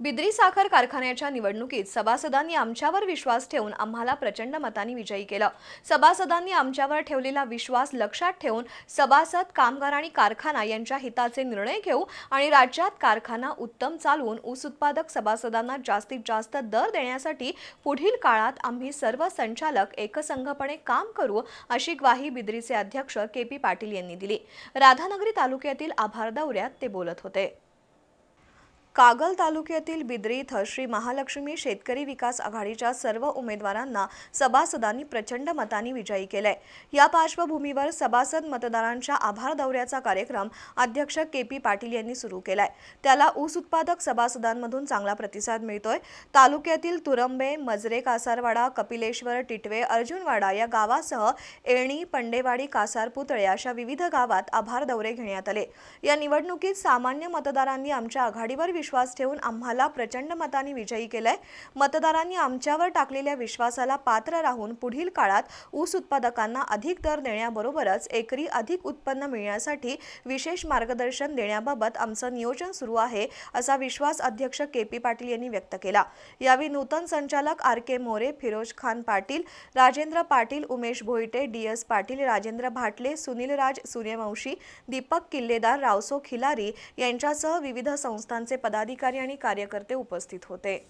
बिद्री साखर कारखान्याच्या निवडणुकीत सभासदांनी आमच्यावर विश्वास ठेवून आम्हाला प्रचंड मतांनी विजयी केलं. सभासदांनी आमच्यावर ठेवलेला विश्वास लक्षात ठेवून सभासद कामगार आणि कारखाना यांच्या हिताचे निर्णय घेऊ आणि राज्यात कारखाना उत्तम चालवून ऊस उत्पादक सभासदांना जास्तीत जास्त दर देण्यासाठी पुढील काळात आम्ही सर्व संचालक एकसंघपणे काम करू अशी ग्वाही बिद्रीचे अध्यक्ष के पी पाटील यांनी दिली. राधानगरी तालुक्यातील आभार दौऱ्यात ते बोलत होते. कागल तालुक्यातील बिद्री इथं श्री महालक्ष्मी शेतकरी विकास आघाडीच्या सर्व उमेदवारांना सभासदांनी प्रचंड मतांनी विजयी केलंय. या पार्श्वभूमीवर सभासद मतदारांच्या आभार दौऱ्याचा कार्यक्रम अध्यक्ष के पी पाटील यांनी सुरू केलाय. त्याला ऊस उत्पादक सभासदांमधून चांगला प्रतिसाद मिळतोय. तालुक्यातील तुरंबे मजरे कासारवाडा कपिलेश्वर टिटवे अर्जुनवाडा या गावासह एणी पंडेवाडी कासार पुतळे अशा विविध गावात आभार दौरे घेण्यात आले. या निवडणुकीत सामान्य मतदारांनी आमच्या आघाडीवर विश्वास ठेवून आम्हाला प्रचंड मताने विजयी केलंय. मतदारांनी आमच्यावर टाकलेल्या विश्वासाला पात्र राहून पुढील काळात ऊस उत्पादकांना अधिक दर देण्याबरोबरच एकरी अधिक उत्पन्न मिळण्यासाठी विशेष मार्गदर्शन देण्याबाबत आमचं नियोजन सुरू आहे असा विश्वास अध्यक्ष के पी पाटील यांनी व्यक्त केला. यावेळी नूतन संचालक R K More Firoz Khan Patil Rajendra Patil Umesh Bhoite D S Patil Rajendra Bhatle Sunil Raj Suryavanshi Deepak Killedar Raoso Khilari यांच्यासह विविध संस्थांचे पदाधिकारी आणि कार्यकर्ते उपस्थित होते.